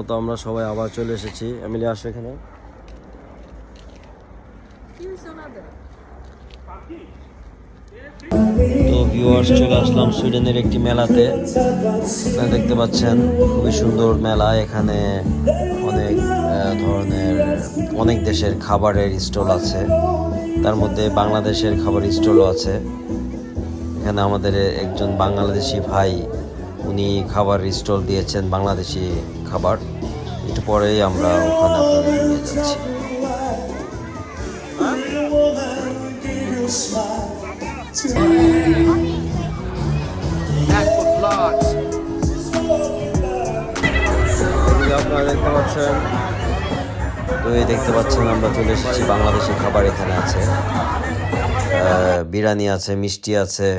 মতো আমরা সবাই আবার চলে এসেছি। এমিলি, আসো এখানে। তো ভিউয়ার্স চলে আসলাম সুইডেনের একটি মেলাতে। আপনারা দেখতে পাচ্ছেন, খুবই সুন্দর মেলা। এখানে অনেক ধরনের, অনেক দেশের খাবারের স্টল আছে। তার মধ্যে বাংলাদেশের খাবার স্টলও আছে। এখানে আমাদের একজন বাংলাদেশি ভাই, উনি খাবার স্টল দিয়েছেন বাংলাদেশি খাবার। একটু পরেই আমরা ওখানে আপনাদের নিয়ে যাচ্ছি। দেখতে পাচ্ছেন, তো এই দেখতে পাচ্ছেন আমরা চলে এসেছি, বাংলাদেশি খাবার এখানে আছে। বিরিয়ানি আছে, মিষ্টি আছে,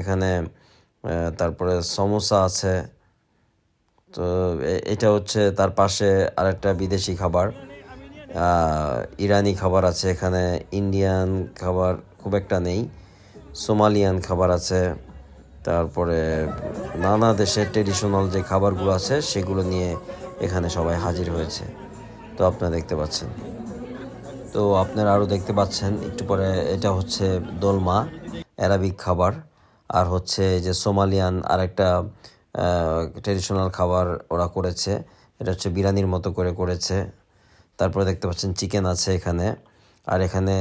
এখানে তারপরে সমোসা আছে তো এটা হচ্ছে তার পাশে আরেকটা বিদেশি খাবার। ইরানি খাবার আছে এখানে, ইন্ডিয়ান খাবার খুব একটা নেই, সোমালিয়ান খাবার আছে, তারপরে নানা দেশের ট্রেডিশনাল যে খাবারগুলো আছে সেগুলো নিয়ে এখানে সবাই হাজির হয়েছে। তো আপনারা দেখতে পাচ্ছেন। তো আপনারা আরও দেখতে পাচ্ছেন, একটু পরে এটা হচ্ছে দোলমা, অ্যারাবিক খাবার। আর হচ্ছে যে সোমালিয়ান আরেকটা ট্রেডিশনাল খাবার ওরা করেছে। এটা হচ্ছে বিরিয়ানির মতো করে করেছে। তারপরে দেখতে পাচ্ছেন চিকেন আছে এখানে। আর এখানে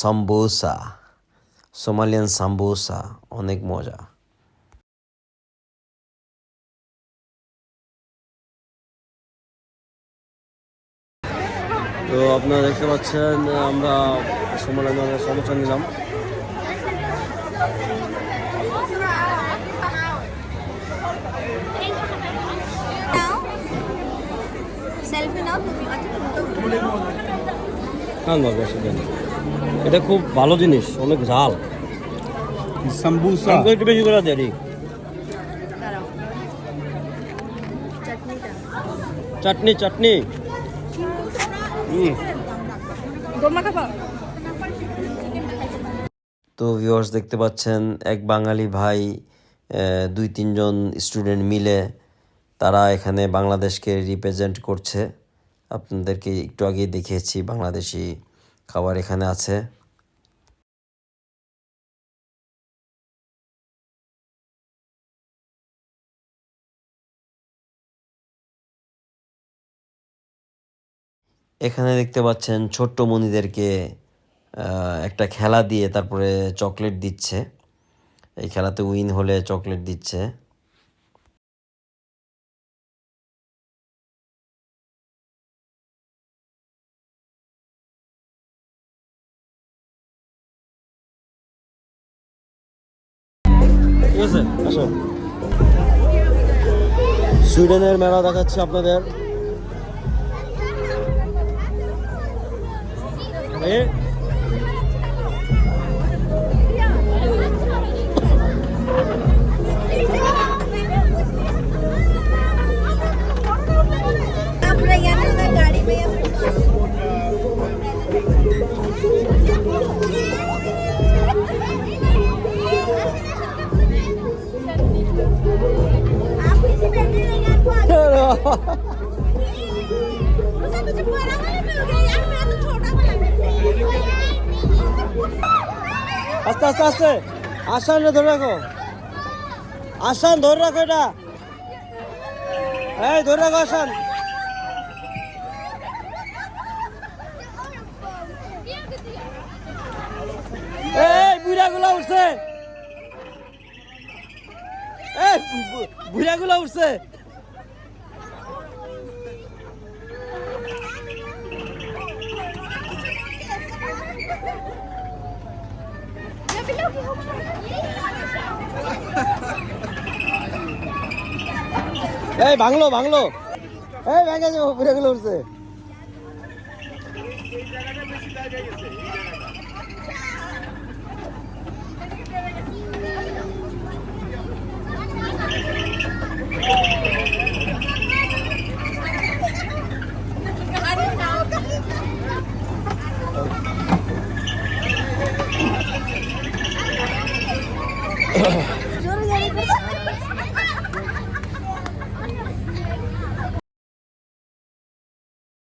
সাম্বুসা সোমালিয়ান সাম্বোসা অনেক মজা। তো আপনারা দেখতে পাচ্ছেন, আমরা সোমালিয়ানের সমস্যা নিলাম। সেলফি নাও তুমি না না বেশি দেন এটা খুব ভালো জিনিস অনেক ঝাল। সাম্বুসা। একটু বেশি করে দেরি। চাটনি চাটনি। তো ভিউয়ার্স দেখতে পাচ্ছেন এক বাঙালি ভাই আহ, দুই তিনজন স্টুডেন্ট মিলে তারা এখানে বাংলাদেশকে রিপ্রেজেন্ট করছে। আপনাদেরকে একটু আগেই দেখিয়েছি, বাংলাদেশি খাবার এখানে আছে। এখানে দেখতে পাচ্ছেন ছোট্ট মনিদেরকে একটা খেলা দিয়ে তারপরে চকলেট দিচ্ছে। এই খেলাতে উইন হলে চকলেট দিচ্ছে। ঠিক আছে? আসো। সুইডেনের মেলা দেখাচ্ছি আপনাদের। আস্তে আস্তে আস্তে। আসান ধরে রাখো। আসান, ধরে রাখো এটা। এই, ধরে রাখো আসান। এই, বুড়াগুলা উঠছে এই বুড়াগুলা উঠছে এই ভাঙলো ভাঙলো এই ভেঙে যাব বুড়াগুলো উঠছে জোরে জোরে